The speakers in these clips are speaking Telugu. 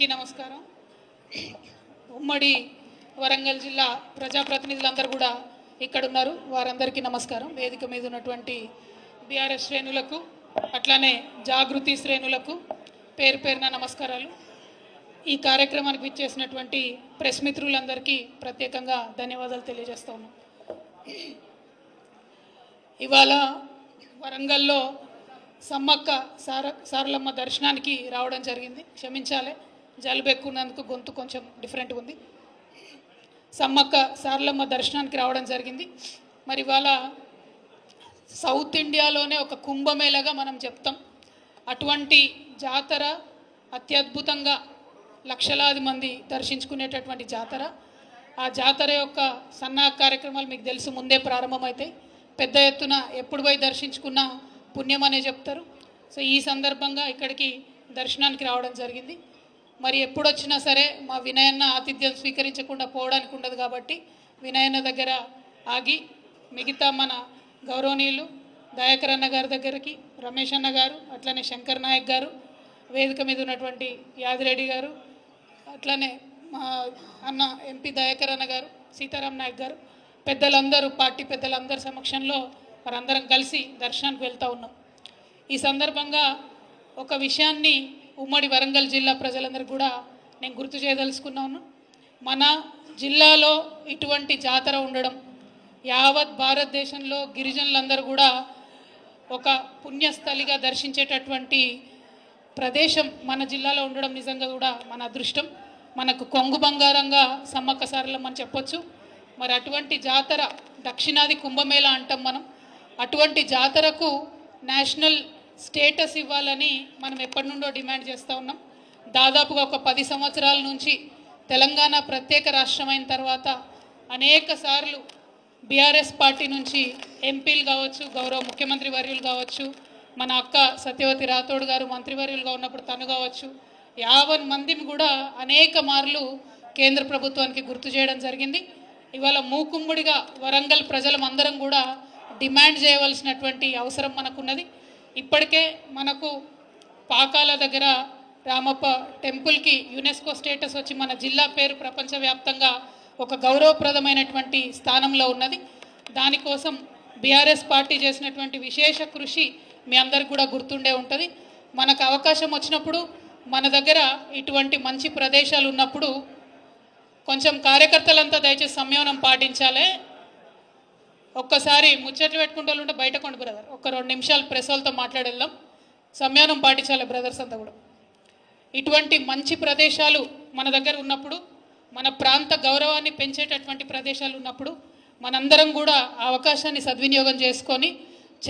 అందరికీ నమస్కారం. ఉమ్మడి వరంగల్ జిల్లా ప్రజాప్రతినిధులందరూ కూడా ఇక్కడ ఉన్నారు వారందరికీ నమస్కారం. వేదిక మీద ఉన్నటువంటి బీఆర్ఎస్ శ్రేణులకు అట్లానే జాగృతి శ్రేణులకు పేరు పేరున నమస్కారాలు. ఈ కార్యక్రమానికి విచ్చేసినటువంటి ప్రెస్ మిత్రులందరికీ ప్రత్యేకంగా ధన్యవాదాలు తెలియజేస్తా ఉన్నాం. ఇవాళ వరంగల్లో సమ్మక్క సార సారలమ్మ దర్శనానికి రావడం జరిగింది. క్షమించాలి. జలుబు ఎక్కున్నందుకు గొంతు కొంచెం డిఫరెంట్గా ఉంది. సమ్మక్క సారలమ్మ దర్శనానికి రావడం జరిగింది. మరి ఇవాళ సౌత్ ఇండియాలోనే ఒక కుంభమేళగా మనం చెప్తాం. అటువంటి జాతర అత్యద్భుతంగా లక్షలాది మంది దర్శించుకునేటటువంటి జాతర. ఆ జాతర యొక్క సన్నా కార్యక్రమాలు మీకు తెలుసు ముందే ప్రారంభమవుతాయి పెద్ద ఎత్తున ఎప్పుడు పోయి దర్శించుకున్న పుణ్యం అనే చెప్తారు. సో ఈ సందర్భంగా ఇక్కడికి దర్శనానికి రావడం జరిగింది. మరి ఎప్పుడు వచ్చినా సరే మా వినయన్న ఆతిథ్యం స్వీకరించకుండా పోవడానికి ఉండదు కాబట్టి వినయన్న దగ్గర ఆగి మిగతా మన గౌరవనీయులు దయాకర్ అన్న గారి దగ్గరికి రమేష్ అన్న గారు అట్లనే శంకర్ నాయక్ గారు వేదిక మీద ఉన్నటువంటి యాదిరెడ్డి గారు అట్లనే మా అన్న ఎంపీ దయాకర్ అన్న గారు సీతారాం నాయక్ గారు పెద్దలందరూ పార్టీ పెద్దలందరి సమక్షంలో వారందరం కలిసి దర్శనానికి వెళ్తూ ఉన్నాం. ఈ సందర్భంగా ఒక విషయాన్ని ఉమ్మడి వరంగల్ జిల్లా ప్రజలందరూ కూడా నేను గుర్తు చేయదలుచుకున్నాను. మన జిల్లాలో ఇటువంటి జాతర ఉండడం యావత్ భారతదేశంలో గిరిజనులందరూ కూడా ఒక పుణ్యస్థలిగా దర్శించేటటువంటి ప్రదేశం మన జిల్లాలో ఉండడం నిజంగా కూడా మన అదృష్టం. మనకు కొంగు బంగారంగా సమ్మక్క సారలమ్మని చెప్పొచ్చు. మరి అటువంటి జాతర దక్షిణాది కుంభమేళ అంటాం మనం. అటువంటి జాతరకు నేషనల్ స్టేటస్ ఇవ్వాలని మనం ఎప్పటి నుండో డిమాండ్ చేస్తూ ఉన్నాం. దాదాపుగా ఒక పది సంవత్సరాల నుంచి తెలంగాణ ప్రత్యేక రాష్ట్రమైన తర్వాత అనేక సార్లు బీఆర్ఎస్ పార్టీ నుంచి ఎంపీలు కావచ్చు గౌరవ ముఖ్యమంత్రి వర్యులు కావచ్చు మన అక్క సత్యవతి రాథోడ్ గారు మంత్రివర్యులుగా ఉన్నప్పుడు తను కావచ్చు యావన్ మందిని కూడా అనేక మార్లు కేంద్ర ప్రభుత్వానికి గుర్తు చేయడం జరిగింది. ఇవాళ మూకుమ్ముడిగా వరంగల్ ప్రజలమందరం కూడా డిమాండ్ చేయవలసినటువంటి అవసరం మనకున్నది. ఇప్పటికే మనకు పాకాల దగ్గర రామప్ప టెంపుల్కి యునెస్కో స్టేటస్ వచ్చి మన జిల్లా పేరు ప్రపంచవ్యాప్తంగా ఒక గౌరవప్రదమైనటువంటి స్థానంలో ఉన్నది. దానికోసం బీఆర్ఎస్ పార్టీ చేసినటువంటి విశేష కృషి మీ అందరికి కూడా గుర్తుండే ఉంటుంది. మనకు అవకాశం వచ్చినప్పుడు మన దగ్గర ఇటువంటి మంచి ప్రదేశాలు ఉన్నప్పుడు కొంచెం కార్యకర్తలంతా దయచేసి సంయమనం పాటించాలి. ఒక్కసారి ముచ్చట్లు పెట్టుకుంటూ ఉంటే బయట కొండ బ్రదర్ ఒక రెండు నిమిషాలు ప్రెస్ వాళ్ళతో మాట్లాడేద్దాం. పాటించాలి బ్రదర్స్ అంతా కూడా. ఇటువంటి మంచి ప్రదేశాలు మన దగ్గర ఉన్నప్పుడు మన ప్రాంత గౌరవాన్ని పెంచేటటువంటి ప్రదేశాలు ఉన్నప్పుడు మనందరం కూడా ఆ అవకాశాన్ని సద్వినియోగం చేసుకొని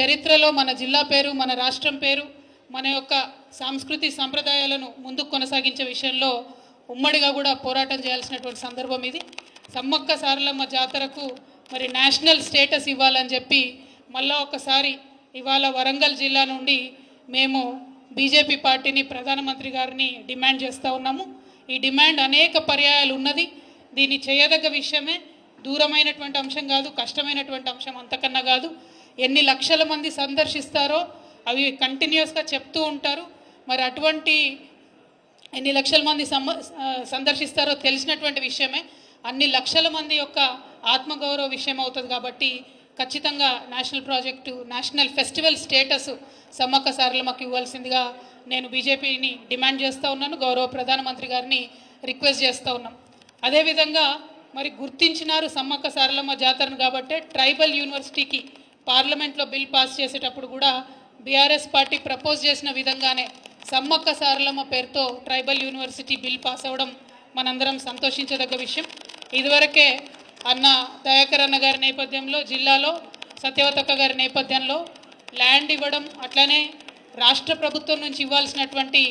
చరిత్రలో మన జిల్లా పేరు మన రాష్ట్రం పేరు మన యొక్క సాంస్కృతి సంప్రదాయాలను ముందుకు కొనసాగించే విషయంలో ఉమ్మడిగా కూడా పోరాటం చేయాల్సినటువంటి సందర్భం ఇది. సమ్మక్క సారలమ్మ జాతరకు మరి నేషనల్ స్టేటస్ ఇవ్వాలని చెప్పి మళ్ళా ఒకసారి ఇవాళ వరంగల్ జిల్లా నుండి మేము బీజేపీ పార్టీని ప్రధానమంత్రి గారిని డిమాండ్ చేస్తూ ఉన్నాము. ఈ డిమాండ్ అనేక పర్యాయాలు ఉన్నది. దీన్ని చేయదగ్గ విషయమే దూరమైనటువంటి అంశం కాదు కష్టమైనటువంటి అంశం అంతకన్నా కాదు. ఎన్ని లక్షల మంది సందర్శిస్తారో అవి కంటిన్యూస్గా చెప్తూ ఉంటారు. మరి అటువంటి ఎన్ని లక్షల మంది సందర్శిస్తారో తెలిసినటువంటి విషయమే. అన్ని లక్షల మంది యొక్క ఆత్మగౌరవ విషయం అవుతుంది కాబట్టి ఖచ్చితంగా national project national festival status Sammakka సారలమ్మకు ఇవ్వాల్సిందిగా నేను బీజేపీని డిమాండ్ చేస్తూ ఉన్నాను గౌరవ ప్రధానమంత్రి గారిని రిక్వెస్ట్ చేస్తూ ఉన్నాం. అదేవిధంగా మరి గుర్తించినారు సమ్మక్క సారలమ్మ జాతరను కాబట్టి ట్రైబల్ యూనివర్సిటీకి పార్లమెంట్లో బిల్ పాస్ చేసేటప్పుడు కూడా బీఆర్ఎస్ పార్టీ ప్రపోజ్ చేసిన విధంగానే సమ్మక్క సారలమ్మ పేరుతో ట్రైబల్ యూనివర్సిటీ బిల్ పాస్ అవ్వడం మనందరం సంతోషించదగ్గ విషయం. ఇదివరకే అన్న దయాకర్ అన్న గారి నేపథ్యంలో జిల్లాలో సత్యవతక్క గారి నేపథ్యంలో ల్యాండ్ ఇవ్వడం అట్లనే రాష్ట్ర ప్రభుత్వం నుంచి ఇవ్వాల్సినటువంటి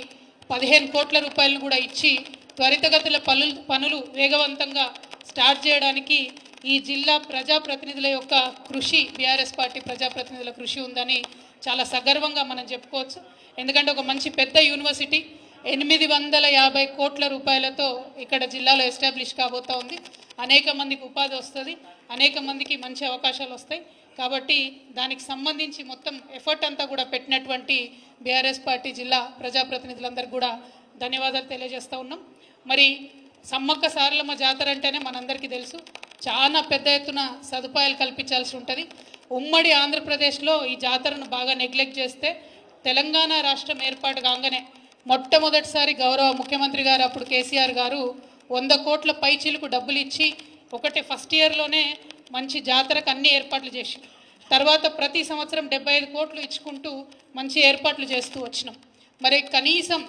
పదిహేను కోట్ల రూపాయలను కూడా ఇచ్చి త్వరితగతుల పనులు పనులు వేగవంతంగా స్టార్ట్ చేయడానికి ఈ జిల్లా ప్రజాప్రతినిధుల యొక్క కృషి బీఆర్ఎస్ పార్టీ ప్రజాప్రతినిధుల కృషి ఉందని చాలా సగర్వంగా మనం చెప్పుకోవచ్చు. ఎందుకంటే ఒక మంచి పెద్ద యూనివర్సిటీ ఎనిమిది వందల యాభై కోట్ల రూపాయలతో ఇక్కడ జిల్లాలో ఎస్టాబ్లిష్ కాబోతా ఉంది. అనేక మందికి ఉపాధి వస్తుంది అనేక మందికి మంచి అవకాశాలు వస్తాయి. కాబట్టి దానికి సంబంధించి మొత్తం ఎఫర్ట్ అంతా కూడా పెట్టినటువంటి బీఆర్ఎస్ పార్టీ జిల్లా ప్రజాప్రతినిధులందరికీ కూడా ధన్యవాదాలు తెలియజేస్తూ ఉన్నాం. మరి సమ్మక్క సారలమ్మ జాతర అంటేనే మనందరికీ తెలుసు. చాలా పెద్ద ఎత్తున సదుపాయాలు కల్పించాల్సి ఉంటుంది. ఉమ్మడి ఆంధ్రప్రదేశ్లో ఈ జాతరను బాగా నెగ్లెక్ట్ చేస్తే తెలంగాణ రాష్ట్రం ఏర్పాటు కాగానే మొట్టమొదటిసారి గౌరవ ముఖ్యమంత్రి గారు అప్పుడు కేసీఆర్ గారు వంద కోట్ల పైచీలకు డబ్బులు ఇచ్చి ఒకటి ఫస్ట్ ఇయర్లోనే మంచి జాతరకు అన్ని ఏర్పాట్లు చేసి తర్వాత ప్రతి సంవత్సరం డెబ్బై ఐదు కోట్లు ఇచ్చుకుంటూ మంచి ఏర్పాట్లు చేస్తూ వచ్చినాం. మరి కనీసం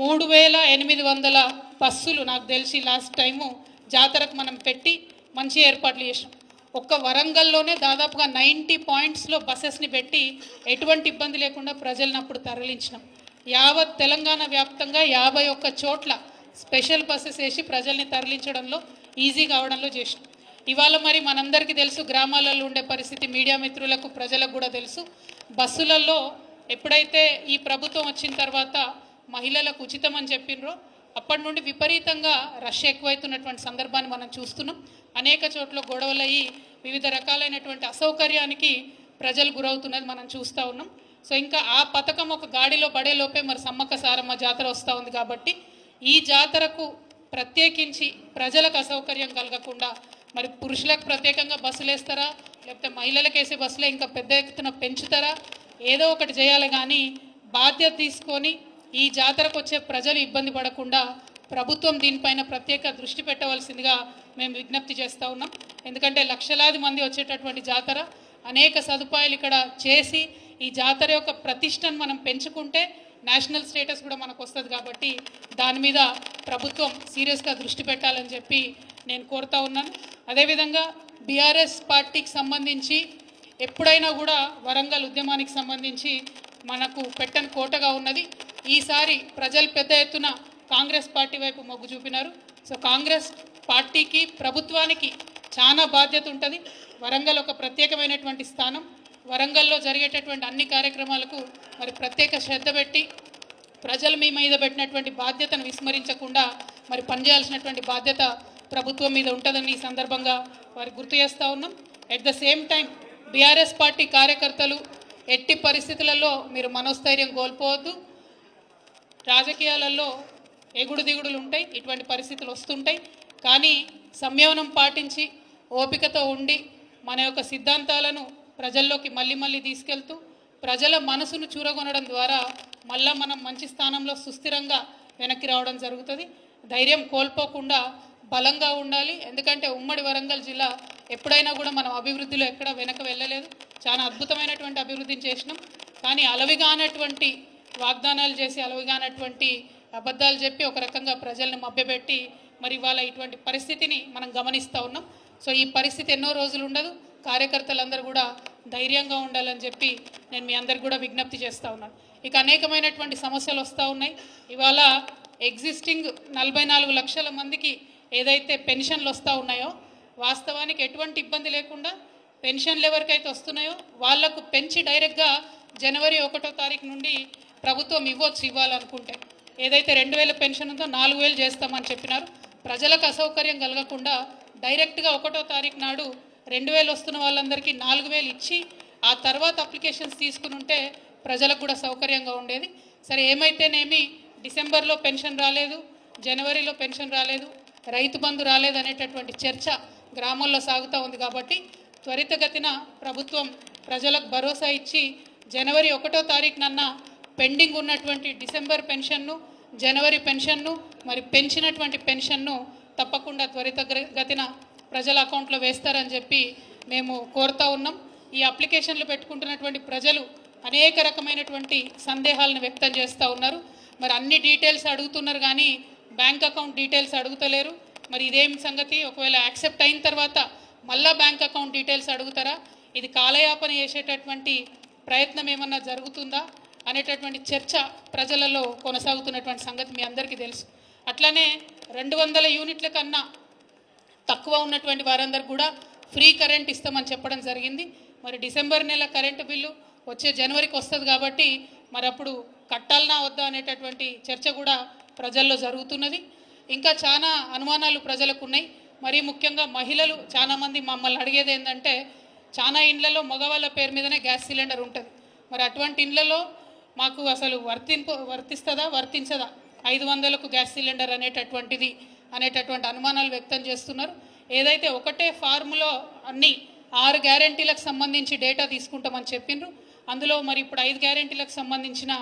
మూడు వేల ఎనిమిది వందల బస్సులు నాకు తెలిసి లాస్ట్ టైము జాతరకు మనం పెట్టి మంచి ఏర్పాట్లు చేసినాం. ఒక్క వరంగల్లోనే దాదాపుగా నైంటీ పాయింట్స్లో బస్సెస్ని పెట్టి ఎటువంటి ఇబ్బంది లేకుండా ప్రజలను అప్పుడు తరలించినాం. యావత్ తెలంగాణ వ్యాప్తంగా యాభై ఒక్క చోట్ల స్పెషల్ బస్సెస్ వేసి ప్రజల్ని తరలించడంలో ఈజీ కావడంలో చేసినాం. ఇవాళ మరి మనందరికీ తెలుసు గ్రామాలలో ఉండే పరిస్థితి మీడియా మిత్రులకు ప్రజలకు కూడా తెలుసు. బస్సులలో ఎప్పుడైతే ఈ ప్రభుత్వం వచ్చిన తర్వాత మహిళలకు ఉచితం అని చెప్పినరో అప్పటి నుండి విపరీతంగా రష్ ఎక్కువైతున్నటువంటి సందర్భాన్ని మనం చూస్తున్నాం. అనేక చోట్ల గొడవలయ్యి వివిధ రకాలైనటువంటి అసౌకర్యానికి ప్రజలు గురవుతున్నది మనం చూస్తూ ఉన్నాం. సో ఇంకా ఆ పథకం ఒక గాడిలో పడేలోపే మరి సమ్మక్క సారమ్మ జాతర వస్తూ ఉంది కాబట్టి ఈ జాతరకు ప్రత్యేకించి ప్రజలకు అసౌకర్యం కలగకుండా మరి పురుషులకు ప్రత్యేకంగా బస్సులు వేస్తారా? లేకపోతే మహిళలకు వేసే బస్సులే ఇంకా పెద్ద ఎత్తున పెంచుతారా? ఏదో ఒకటి చేయాలి కానీ బాధ్యత తీసుకొని ఈ జాతరకు వచ్చే ప్రజలు ఇబ్బంది పడకుండా ప్రభుత్వం దీనిపైన ప్రత్యేక దృష్టి పెట్టవలసిందిగా మేము విజ్ఞప్తి చేస్తూ ఉన్నాం. ఎందుకంటే లక్షలాది మంది వచ్చేటటువంటి జాతర అనేక సదుపాయాలు ఇక్కడ చేసి ఈ జాతర యొక్క ప్రతిష్టను మనం పెంచుకుంటే నేషనల్ స్టేటస్ కూడా మనకు వస్తుంది కాబట్టి దాని మీద ప్రభుత్వం సీరియస్గా దృష్టి పెట్టాలని చెప్పి నేను కోరుతా ఉన్నాను. అదేవిధంగా బీఆర్ఎస్ పార్టీకి సంబంధించి ఎప్పుడైనా కూడా వరంగల్ ఉద్యమానికి సంబంధించి మనకు పెట్టని కోటగా ఉన్నది. ఈసారి ప్రజలు పెద్ద ఎత్తున కాంగ్రెస్ పార్టీ వైపు మొగ్గు చూపినారు. సో కాంగ్రెస్ పార్టీకి ప్రభుత్వానికి చాలా బాధ్యత ఉంటుంది. వరంగల్ ఒక ప్రత్యేకమైనటువంటి స్థానం. వరంగల్లో జరిగేటటువంటి అన్ని కార్యక్రమాలకు మరి ప్రత్యేక శ్రద్ధ పెట్టి ప్రజలు మీ మీద పెట్టినటువంటి బాధ్యతను విస్మరించకుండా మరి పనిచేయాల్సినటువంటి బాధ్యత ప్రభుత్వం మీద ఉంటుందని ఈ సందర్భంగా వారి గుర్తు చేస్తూ ఉన్నాం. At the same time BRS party కార్యకర్తలు ఎట్టి పరిస్థితులలో మీరు మనోస్థైర్యం కోల్పోవద్దు. రాజకీయాలలో ఎగుడు దిగుడులు ఉంటాయి ఇటువంటి పరిస్థితులు వస్తుంటాయి. కానీ సంయమనం పాటించి ఓపికతో ఉండి మన యొక్క సిద్ధాంతాలను ప్రజల్లోకి మళ్ళీ మళ్ళీ తీసుకెళ్తూ ప్రజల మనసును చూరగొనడం ద్వారా మళ్ళా మనం మంచి స్థానంలో సుస్థిరంగా వెనక్కి రావడం జరుగుతుంది. ధైర్యం కోల్పోకుండా బలంగా ఉండాలి. ఎందుకంటే ఉమ్మడి వరంగల్ జిల్లా ఎప్పుడైనా కూడా మనం అభివృద్ధిలో ఎక్కడ వెనక వెళ్ళలేదు. చాలా అద్భుతమైనటువంటి అభివృద్ధిని చేసినాం. కానీ అలవిగానటువంటి వాగ్దానాలు చేసి అలవిగానటువంటి అబద్ధాలు చెప్పి ఒక రకంగా ప్రజల్ని మభ్యపెట్టి మరి ఇవాళ ఇటువంటి పరిస్థితిని మనం గమనిస్తూ ఉన్నాం. సో ఈ పరిస్థితి ఎన్నో రోజులు ఉండదు. కార్యకర్తలందరూ కూడా ధైర్యంగా ఉండాలని చెప్పి నేను మీ అందరికి కూడా విజ్ఞప్తి చేస్తూ ఉన్నాను. ఇక అనేకమైనటువంటి సమస్యలు వస్తూ ఉన్నాయి. ఇవాళ ఎగ్జిస్టింగ్ నలభై నాలుగు లక్షల మందికి ఏదైతే పెన్షన్లు వస్తూ ఉన్నాయో వాస్తవానికి ఎటువంటి ఇబ్బంది లేకుండా పెన్షన్లు ఎవరికైతే వస్తున్నాయో వాళ్ళకు పెంచి డైరెక్ట్గా జనవరి ఒకటో తారీఖు నుండి ప్రభుత్వం ఇవ్వచ్చు ఇవ్వాలనుకుంటే. ఏదైతే రెండు వేల పెన్షన్ ఉందో నాలుగు వేలు చేస్తామని చెప్పినారు. ప్రజలకు అసౌకర్యం కలగకుండా డైరెక్ట్గా ఒకటో తారీఖు నాడు రెండు వేలు వస్తున్న వాళ్ళందరికీ నాలుగు వేలు ఇచ్చి ఆ తర్వాత అప్లికేషన్స్ తీసుకుని ఉంటే ప్రజలకు కూడా సౌకర్యంగా ఉండేది. సరే ఏమైతేనేమి డిసెంబర్లో పెన్షన్ రాలేదు జనవరిలో పెన్షన్ రాలేదు రైతు బంధు రాలేదు అనేటటువంటి చర్చ గ్రామాల్లో సాగుతూ ఉంది కాబట్టి త్వరితగతిన ప్రభుత్వం ప్రజలకు భరోసా ఇచ్చి జనవరి ఒకటో తారీఖునన్న పెండింగ్ ఉన్నటువంటి డిసెంబర్ పెన్షన్ను జనవరి పెన్షన్ను మరి పెంచినటువంటి పెన్షన్ను తప్పకుండా త్వరితగతిన ప్రజల అకౌంట్లో వేస్తారని చెప్పి మేము కోరుతా ఉన్నాం. ఈ అప్లికేషన్లు పెట్టుకుంటున్నటువంటి ప్రజలు అనేక రకమైనటువంటి సందేహాలను వ్యక్తం చేస్తూ ఉన్నారు. మరి అన్ని డీటెయిల్స్ అడుగుతున్నారు కానీ బ్యాంక్ అకౌంట్ డీటెయిల్స్ అడుగుతలేరు. మరి ఇదేం సంగతి? ఒకవేళ యాక్సెప్ట్ అయిన తర్వాత మళ్ళా బ్యాంక్ అకౌంట్ డీటెయిల్స్ అడుగుతారా? ఇది కాలయాపన చేసేటటువంటి ప్రయత్నం ఏమన్నా జరుగుతుందా? అనేటటువంటి చర్చ ప్రజలలో కొనసాగుతున్నటువంటి సంగతి మీ అందరికీ తెలుసు. అట్లనే రెండు వందల యూనిట్ల కన్నా తక్కువ ఉన్నటువంటి వారందరూ కూడా ఫ్రీ కరెంట్ ఇస్తామని చెప్పడం జరిగింది. మరి డిసెంబర్ నెల కరెంటు బిల్లు వచ్చే జనవరికి వస్తుంది కాబట్టి మరి అప్పుడు కట్టాలనా వద్దా అనేటటువంటి చర్చ కూడా ప్రజల్లో జరుగుతున్నది. ఇంకా చాలా అనుమానాలు ప్రజలకు ఉన్నాయి మరీ ముఖ్యంగా మహిళలు చాలామంది మమ్మల్ని అడిగేది ఏంటంటే చాలా ఇండ్లలో మగవాళ్ళ పేరు మీదనే గ్యాస్ సిలిండర్ ఉంటుంది. మరి అటువంటి ఇండ్లలో మాకు అసలు వర్తింపు వర్తిస్తుందా వర్తించదా? ఐదు వందలకు గ్యాస్ సిలిండర్ అనేటటువంటిది అనేటటువంటి అనుమానాలు వ్యక్తం చేస్తున్నారు. ఏదైతే ఒకటే ఫార్ములో అన్ని ఆరు గ్యారెంటీలకు సంబంధించి డేటా తీసుకుంటామని చెప్పిండ్రు అందులో మరి ఇప్పుడు ఐదు గ్యారెంటీలకు సంబంధించిన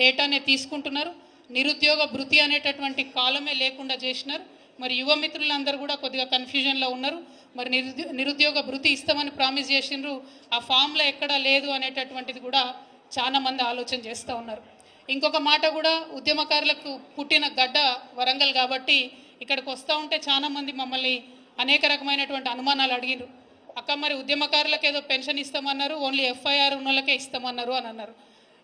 డేటానే తీసుకుంటున్నారు. నిరుద్యోగ భృతి అనేటటువంటి కాలమే లేకుండా చేసినారు. మరి యువ మిత్రులందరూ కూడా కొద్దిగా కన్ఫ్యూజన్లో ఉన్నారు. మరి నిరుద్యో నిరుద్యోగ భృతి ఇస్తామని ప్రామిస్ చేసిండ్రు ఆ ఫామ్లో ఎక్కడా లేదు అనేటటువంటిది కూడా చాలా మంది ఆలోచన చేస్తూ ఉన్నారు. ఇంకొక మాట కూడా ఉద్యమకారులకు పుట్టిన గడ్డ వరంగల్ కాబట్టి ఇక్కడికి వస్తూ ఉంటే చాలామంది మమ్మల్ని అనేక రకమైనటువంటి అనుమానాలు అడిగినారు అక్క మరి ఉద్యమకారులకు ఏదో పెన్షన్ ఇస్తామన్నారు ఓన్లీ ఎఫ్ఐఆర్ ఉన్న వాళ్ళకే ఇస్తామన్నారు అని అన్నారు.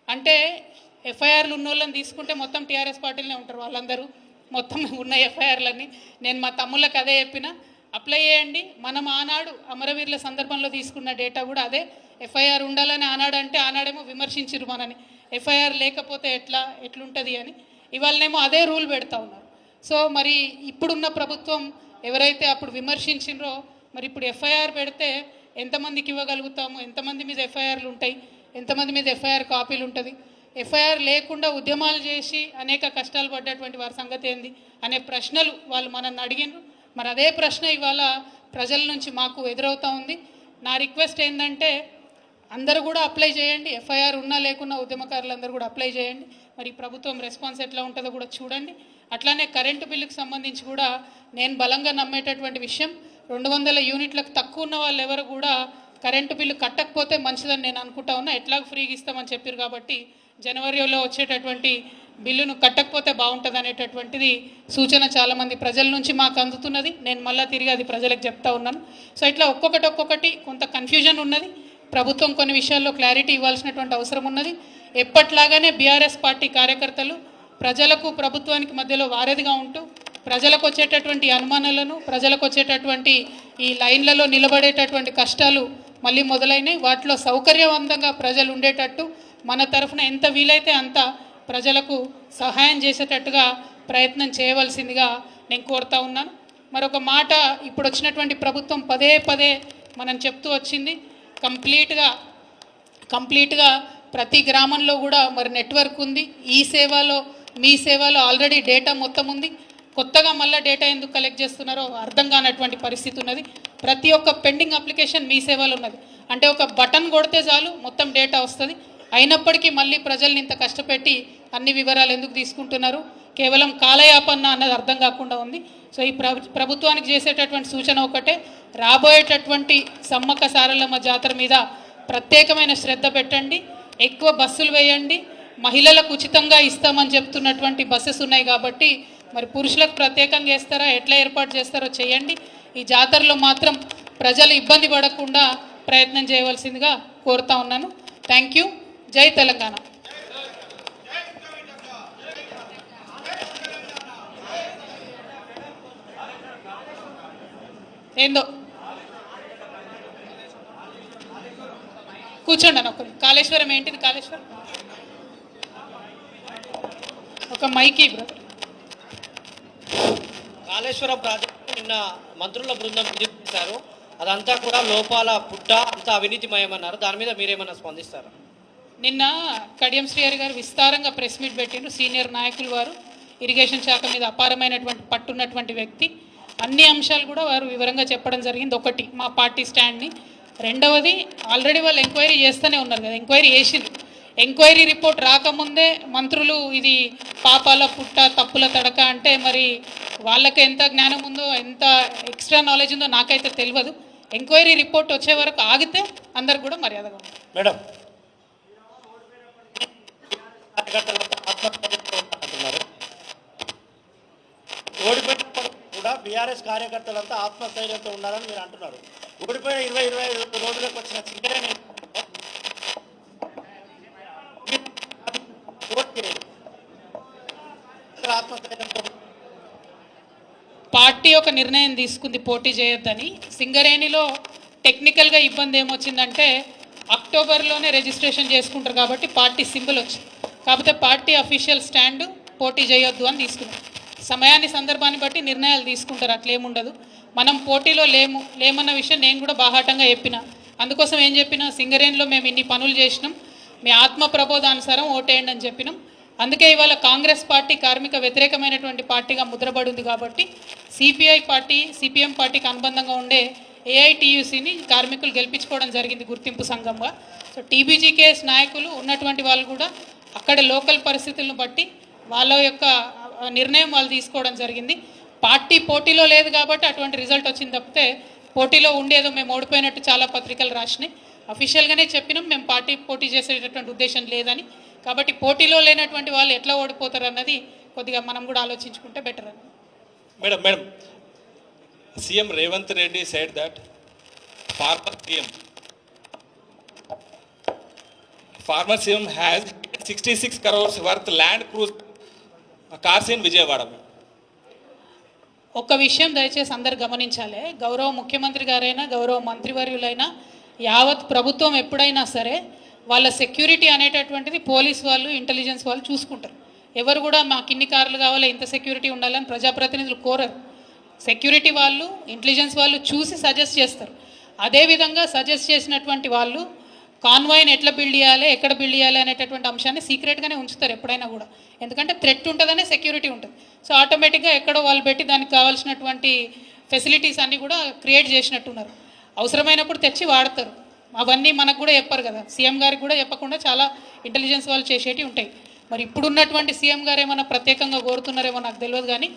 అంటే ఎఫ్ఐఆర్లు ఉన్న వాళ్ళని తీసుకుంటే మొత్తం టీఆర్ఎస్ పార్టీలనే ఉంటారు వాళ్ళందరూ. మొత్తం ఉన్న ఎఫ్ఐఆర్లన్నీ. నేను మా తమ్ముళ్ళకి అదే చెప్పిన. అప్లై చేయండి. మనం ఆనాడు అమరవీరుల సందర్భంలో తీసుకున్న డేటా కూడా అదే. ఎఫ్ఐఆర్ ఉండాలని ఆనాడు అంటే ఆనాడేమో విమర్శించరు మనని. ఎఫ్ఐఆర్ లేకపోతే ఎట్లా ఎట్లుంటుంది అని. ఇవాళనేమో అదే రూల్ పెడతా ఉన్నారు. సో మరి ఇప్పుడున్న ప్రభుత్వం ఎవరైతే అప్పుడు విమర్శించిండ్రో మరి ఇప్పుడు ఎఫ్ఐఆర్ పెడితే ఎంతమందికి ఇవ్వగలుగుతాము? ఎంతమంది మీద ఎఫ్ఐఆర్లు ఉంటాయి? ఎంతమంది మీద ఎఫ్ఐఆర్ కాపీలు ఉంటుంది? ఎఫ్ఐఆర్ లేకుండా ఉద్యమాలు చేసి అనేక కష్టాలు పడ్డటువంటి వారి సంగతి ఏంది? అనే ప్రశ్నలు వాళ్ళు మనల్ని అడిగినారు మరి అదే ప్రశ్న ఇవాళ ప్రజల నుంచి మాకు ఎదురవుతూ ఉంది. నా రిక్వెస్ట్ ఏంటంటే అందరూ కూడా అప్లై చేయండి. ఎఫ్ఐఆర్ ఉన్నా లేకున్నా ఉద్యమకారులందరూ కూడా అప్లై చేయండి. మరి ప్రభుత్వం రెస్పాన్స్ ఎట్లా ఉంటుందో కూడా చూడండి. అట్లానే కరెంటు బిల్లుకు సంబంధించి కూడా నేను బలంగా నమ్మేటటువంటి విషయం రెండు వందల యూనిట్లకు తక్కువ ఉన్న వాళ్ళు ఎవరు కూడా కరెంటు బిల్లు కట్టకపోతే మంచిదని నేను అనుకుంటా ఉన్నా. ఎట్లాగో ఫ్రీగా ఇస్తామని చెప్పారు కాబట్టి జనవరిలో వచ్చేటటువంటి బిల్లును కట్టకపోతే బాగుంటుంది అనేటటువంటిది సూచన చాలామంది ప్రజల నుంచి మాకు అందుతున్నది. నేను మళ్ళీ తిరిగి అది ప్రజలకు చెప్తా ఉన్నాను. సో ఇట్లా ఒక్కొక్కటి ఒక్కొక్కటి కొంత కన్ఫ్యూజన్ ఉన్నది. ప్రభుత్వం కొన్ని విషయాల్లో క్లారిటీ ఇవ్వాల్సినటువంటి అవసరం ఉన్నది. ఎప్పట్లాగానే బీఆర్ఎస్ పార్టీ కార్యకర్తలు ప్రజలకు ప్రభుత్వానికి మధ్యలో వారధిగా ఉంటూ ప్రజలకు వచ్చేటటువంటి అనుమానాలను ప్రజలకు వచ్చేటటువంటి ఈ లైన్లలో నిలబడేటటువంటి కష్టాలు మళ్ళీ మొదలైనవి వాటిలో సౌకర్యవంతంగా ప్రజలు ఉండేటట్టు మన తరఫున ఎంత వీలైతే అంత ప్రజలకు సహాయం చేసేటట్టుగా ప్రయత్నం చేయవలసిందిగా నేను కోరుతా ఉన్నాను. మరొక మాట ఇప్పుడు వచ్చినటువంటి ప్రభుత్వం పదే పదే మనం చెప్తూ వచ్చింది కంప్లీట్గా కంప్లీట్గా ప్రతి గ్రామంలో కూడా మరి నెట్వర్క్ ఉంది ఈ సేవలో మీ సేవలో ఆల్రెడీ డేటా మొత్తం ఉంది. కొత్తగా మళ్ళీ డేటా ఎందుకు కలెక్ట్ చేస్తున్నారో అర్థం కానటువంటి పరిస్థితి ఉన్నది. ప్రతి ఒక్క పెండింగ్ అప్లికేషన్ మీ సేవలో ఉన్నది. అంటే ఒక బటన్ కొడితే చాలు మొత్తం డేటా వస్తుంది. అయినప్పటికీ మళ్ళీ ప్రజల్ని ఇంత కష్టపెట్టి అన్ని వివరాలు ఎందుకు తీసుకుంటున్నారు? కేవలం కాలయాపన్న అన్నది అర్థం కాకుండా ఉంది. సో ఈ ప్రభుత్వానికి చేసేటటువంటి సూచన ఒకటే. రాబోయేటటువంటి సమ్మక్క సారలమ్మ జాతర మీద ప్రత్యేకమైన శ్రద్ధ పెట్టండి. ఎక్కువ బస్సులు వేయండి. మహిళలకు ఉచితంగా ఇస్తామని చెప్తున్నటువంటి బస్సెస్ ఉన్నాయి కాబట్టి మరి పురుషులకు ప్రత్యేకంగా వేస్తారా? ఎట్లా ఏర్పాటు చేస్తారో చేయండి. ఈ జాతరలో మాత్రం ప్రజలు ఇబ్బంది పడకుండా ప్రయత్నం చేయవలసిందిగా కోరుతా ఉన్నాను. థ్యాంక్ యూ జై తెలంగాణ. ఏందో? కూర్చోండి అన్న ఒకరు. కాళేశ్వరం ఏంటిది కాళేశ్వరం? ఒక మైకి బ్రదర్. కాళేశ్వరం ప్రాజెక్టు నిన్న మంత్రుల బృందం చేశారు. అదంతా కూడా లోపాల పుట్ట అంతా అవినీతిమయమన్నారు. దాని మీద మీరేమన్నా స్పందిస్తారా? నిన్న కడియం శ్రీహరి గారు విస్తారంగా ప్రెస్ మీట్ పెట్టిండ్రు. సీనియర్ నాయకులు వారు ఇరిగేషన్ శాఖ మీద అపారమైనటువంటి పట్టున్నటువంటి వ్యక్తి. అన్ని అంశాలు కూడా వారు వివరంగా చెప్పడం జరిగింది. ఒకటి మా పార్టీ స్టాండ్ని. రెండవది ఆల్రెడీ వాళ్ళు ఎంక్వైరీ చేస్తూనే ఉన్నారు కదా ఎంక్వైరీ చేసిండ్రు. ఎంక్వైరీ రిపోర్ట్ రాకముందే మంత్రులు ఇది పాపాల పుట్ట తప్పుల తడక అంటే మరి వాళ్ళకి ఎంత జ్ఞానం ఉందో ఎంత ఎక్స్ట్రా నాలెడ్జ్ ఉందో నాకైతే తెలియదు. ఎంక్వైరీ రిపోర్ట్ వచ్చే వరకు ఆగితే అందరు కూడా మర్యాదగా మేడం. ఓడిపోయినప్పటికీ కూడా బీఆర్ఎస్ కార్యకర్తలంతా ఆత్మస్థైర్యంతో ఉన్నారని మీరు అంటున్నారు. ఓడిపోయిన ఇరవై ఇరవై ఐదు రోజులకు వచ్చిన సింగరేణి ఓటు ఆత్మస్థైర్యంతో పార్టీ ఒక నిర్ణయం తీసుకుంది పోటీ చేయొద్దని. సింగరేణిలో టెక్నికల్గా ఇబ్బంది ఏమొచ్చిందంటే అక్టోబర్లోనే రిజిస్ట్రేషన్ చేసుకుంటారు కాబట్టి పార్టీ సింబల్ వచ్చింది. కాకపోతే పార్టీ అఫీషియల్ స్టాండ్ పోటీ చేయొద్దు అని తీసుకున్నారు. సమయాన్ని సందర్భాన్ని బట్టి నిర్ణయాలు తీసుకుంటారు. అట్లేముండదు. మనం పోటీలో లేము లేమన్న విషయం నేను కూడా బాహాటంగా చెప్పిన. అందుకోసం ఏం చెప్పినా సింగరేణిలో మేము ఇన్ని పనులు చేసినాం. మీ ఆత్మ ప్రబోధానుసారం ఓటేయండి అని చెప్పినాం. అందుకే ఇవాళ కాంగ్రెస్ పార్టీ కార్మిక వ్యతిరేకమైనటువంటి పార్టీగా ముద్రపడింది కాబట్టి సిపిఐ పార్టీ సిపిఎం పార్టీకి అనుబంధంగా ఉండే ఏఐటియుసిని కార్మికులు గెలిపించుకోవడం జరిగింది గుర్తింపు సంఘంగా. సో టీబీజీకేఎస్ నాయకులు ఉన్నటువంటి వాళ్ళు కూడా అక్కడ లోకల్ పరిస్థితులను బట్టి వాళ్ళ యొక్క నిర్ణయం వాళ్ళు తీసుకోవడం జరిగింది. పార్టీ పోటీలో లేదు కాబట్టి అటువంటి రిజల్ట్ వచ్చింది తప్పితే పోటీలో ఉండేదో మేము ఓడిపోయినట్టు చాలా పత్రికలు రాసినాయి. అఫీషియల్గానే చెప్పినాం మేము పార్టీ పోటీ చేసేటటువంటి ఉద్దేశం లేదని. కాబట్టి పోటీలో లేనటువంటి వాళ్ళు ఎట్లా ఓడిపోతారు అన్నది కొద్దిగా మనం కూడా ఆలోచించుకుంటే బెటర్ అని Madam, madam, CM Revanth Reddy said that farmer CM, farmer CM has 66 crores worth land cruise cars in Vijayawada. ఒక్క విషయం దయచేసి అందరు గమనించాలి గౌరవ ముఖ్యమంత్రి గారైనా గౌరవ మంత్రివర్యులైనా యావత్ ప్రభుత్వం ఎప్పుడైనా సరే వాళ్ళ సెక్యూరిటీ అనేటటువంటిది పోలీస్ వాళ్ళు ఇంటెలిజెన్స్ వాళ్ళు చూసుకుంటారు. ఎవరు కూడా మాకు ఇన్ని కార్లు కావాలి ఇంత సెక్యూరిటీ ఉండాలని ప్రజాప్రతినిధులు కోరరు. సెక్యూరిటీ వాళ్ళు ఇంటెలిజెన్స్ వాళ్ళు చూసి సజెస్ట్ చేస్తారు. అదేవిధంగా సజెస్ట్ చేసినటువంటి వాళ్ళు కాన్వాయ్ని ఎట్లా బిల్డ్ చేయాలి ఎక్కడ బిల్డ్ చేయాలి అనేటటువంటి అంశాన్ని సీక్రెట్గానే ఉంచుతారు ఎప్పుడైనా కూడా. ఎందుకంటే థ్రెట్ ఉంటుందనే సెక్యూరిటీ ఉంటుంది. సో ఆటోమేటిక్గా ఎక్కడో వాళ్ళు పెట్టి దానికి కావాల్సినటువంటి ఫెసిలిటీస్ అన్నీ కూడా క్రియేట్ చేసినట్టున్నారు. అవసరమైనప్పుడు తెచ్చి వాడతారు. అవన్నీ మనకు కూడా చెప్పరు కదా. సీఎం గారికి కూడా చెప్పకుండా చాలా ఇంటెలిజెన్స్ వాళ్ళు చేసేటివి ఉంటాయి. మరి ఇప్పుడున్నటువంటి సీఎం గారు ఏమైనా ప్రత్యేకంగా కోరుతున్నారేమో నాకు తెలియదు కానీ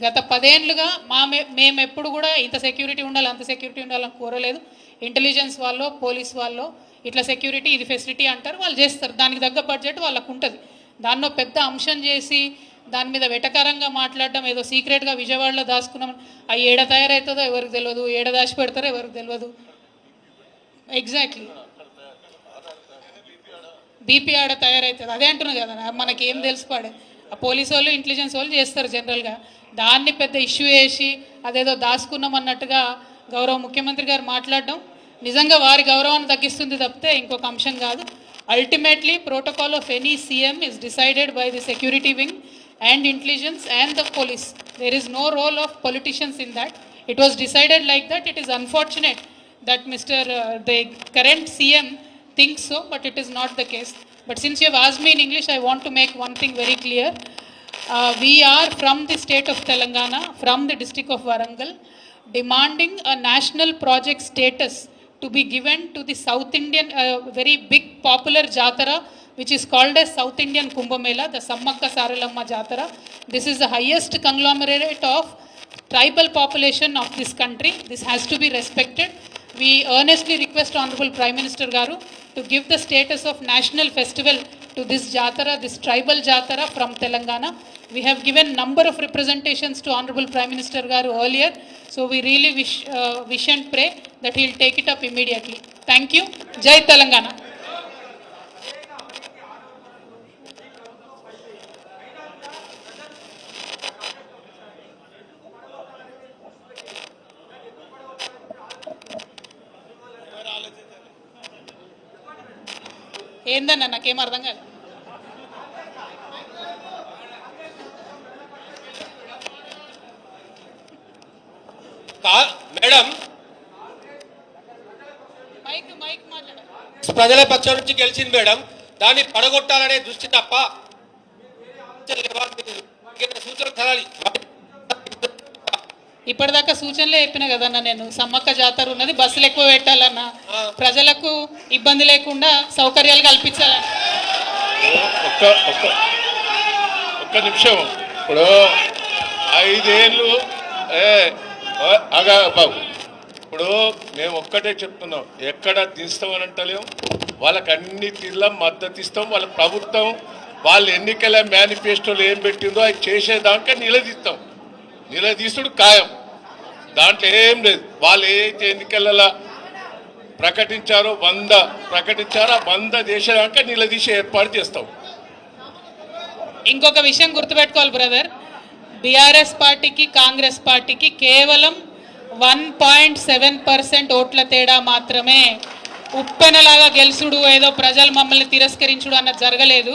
గత పదేండ్లుగా మా మే మేము ఎప్పుడు కూడా ఇంత సెక్యూరిటీ ఉండాలి అంత సెక్యూరిటీ ఉండాలని కోరలేదు. ఇంటెలిజెన్స్ వాళ్ళు పోలీస్ వాళ్ళు ఇట్లా సెక్యూరిటీ ఇది ఫెసిలిటీ అంటారు వాళ్ళు చేస్తారు. దానికి తగ్గ బడ్జెట్ వాళ్ళకు ఉంటుంది. దాన్నో పెద్ద అంశం చేసి దాని మీద వెటకరంగా మాట్లాడడం ఏదో సీక్రెట్గా విజయవాడలో దాచుకున్నాం ఆ ఏడ తయారవుతుందో ఎవరికి తెలియదు ఏడ దాచి పెడతారో ఎవరికి తెలియదు ఎగ్జాక్ట్లీ బీపీ ఆడ తయారవుతుంది అదే అంటున్నాను కదా మనకి ఏం తెలుసు ఆ పోలీసు వాళ్ళు ఇంటెలిజెన్స్ వాళ్ళు చేస్తారు జనరల్గా దాన్ని పెద్ద ఇష్యూ వేసి అదేదో దాచుకున్నాం అన్నట్టుగా గౌరవ ముఖ్యమంత్రి గారు మాట్లాడడం నిజంగా వారి గౌరవాన్ని తగ్గిస్తుంది తప్పితే ఇంకొక అంశం కాదు. Ultimately protocol of any CM is decided by the security wing and intelligence and the police there is no role of politicians in that it was decided like that it is unfortunate that Mr. Uh, the current CM thinks so, but it is not the case. But since you have asked me in English, I want to make one thing very clear. Uh, we are from the state of Telangana, from the district of Warangal, demanding a national project status to be given to the South Indian, uh, very big popular Jatara, which is called as South Indian Kumbh Mela, the Sammakka Saralamma Jatara. This is the highest conglomerate of tribal population of this country. This has to be respected. We earnestly request Honorable Prime Minister Garu to give the status of national festival to this Jatara, this tribal Jatara from Telangana. We have given number of representations to Honorable Prime Minister Garu earlier. So we really wish, uh, wish and pray that he will take it up immediately. Thank you. Jai Telangana. ఏందన్నా నాకేం అర్థం కాదు. మేడం. మైక్ మైక్ మాట్లాడాలి ప్రజల పక్షం నుంచి గెలిచింది మేడం. దాన్ని పడగొట్టాలనే దృష్టి తప్ప. సూచన ఇప్పటిదాకా సూచనలే చెప్పిన కదన్నా నేను సమ్మక్క జాతర ఉన్నది బస్సులు ఎక్కువ పెట్టాలన్నా ప్రజలకు ఇబ్బంది లేకుండా సౌకర్యాలు కల్పించాలన్న. ఒక్క ఒక్క ఒక్క నిమిషం. ఇప్పుడు ఐదేళ్ళు అగా బాబు. ఇప్పుడు మేము ఒక్కటే చెప్తున్నాం ఎక్కడ తీస్తామని అంటలేం. వాళ్ళకి అన్ని తీర్ల మద్దతు ఇస్తాం వాళ్ళ ప్రభుత్వం వాళ్ళ ఎన్నికల మేనిఫెస్టోలో ఏం పెట్టిందో అది చేసేదాకా నిలదీస్తాం. నిలదీసుడు ఖాయం. దాంట్లో ఏం లేదు. వాళ్ళు ఏదైతే ఎన్నికలలో ప్రకటించారో వంద ప్రకటించారో వంద దేశాక నిలదీసి ఏర్పాటు చేస్తాం. ఇంకొక విషయం గుర్తుపెట్టుకోవాలి బ్రదర్. బీఆర్ఎస్ పార్టీకి కాంగ్రెస్ పార్టీకి కేవలం వన్ పాయింట్ సెవెన్ పర్సెంట్ ఓట్ల తేడా మాత్రమే ఉప్పెనలాగా గెలుసుడు ఏదో ప్రజలు మమ్మల్ని తిరస్కరించుడు అన్నది జరగలేదు.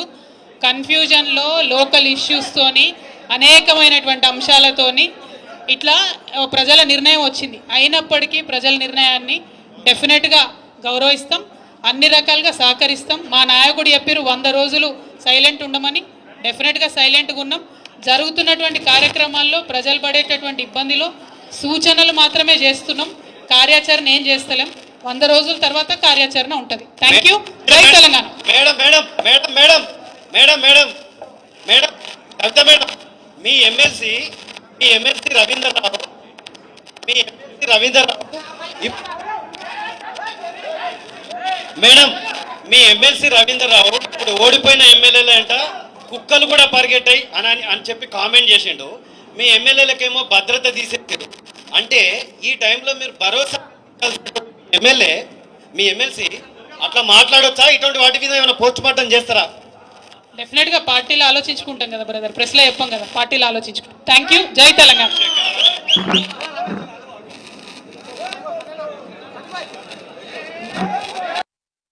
కన్ఫ్యూజన్లో లోకల్ ఇష్యూస్తోని అనేకమైనటువంటి అంశాలతోని ఇట్లా ప్రజల నిర్ణయం వచ్చింది అయినప్పటికీ ప్రజల నిర్ణయాన్ని డెఫినెట్గా గౌరవిస్తాం అన్ని రకాలుగా సహకరిస్తాం మా నాయకుడు చెప్పారు వంద రోజులు సైలెంట్ ఉండమని డెఫినెట్గా సైలెంట్గా ఉన్నాం జరుగుతున్నటువంటి కార్యక్రమాల్లో ప్రజలు పడేటటువంటి ఇబ్బందిలో సూచనలు మాత్రమే చేస్తున్నాం కార్యాచరణ ఏం చేస్తలేం వంద రోజుల తర్వాత కార్యాచరణ ఉంటుంది థ్యాంక్ యూ జై Telangana madam madam madam madam madam madam madam Kavitha madam మీ ఎమ్మెల్సీ మీ ఎమ్మెల్సీ రవీంద్రరావు. మీ ఎమ్మెల్సీ రవీంద్రరావు. ఇప్- మేడం మీ ఎమ్మెల్సీ రవీందర్ రావు ఇప్పుడు ఓడిపోయిన ఎమ్మెల్యేలు అంట కుక్కలు కూడా పరిగెట్టాయి అని అని- అని చెప్పి కామెంట్ చేసిండు. మీ ఎమ్మెల్యేలకేమో భద్రత తీసేసారు అంటే ఈ టైంలో మీరు భరోసా ఎమ్మెల్యే మీ ఎమ్మెల్సీ అట్లా మాట్లాడొచ్చా? ఇటువంటి వాటి మీద ఏమైనా పోస్ట్ మార్టం చేస్తారా? డెఫినెట్గా పార్టీలో ఆలోచించుకుంటాం కదా బ్రదర్ ప్రెస్లో చెప్పాం కదా పార్టీలో ఆలోచించుకుంటాం. థ్యాంక్ యూ జై తెలంగాణ.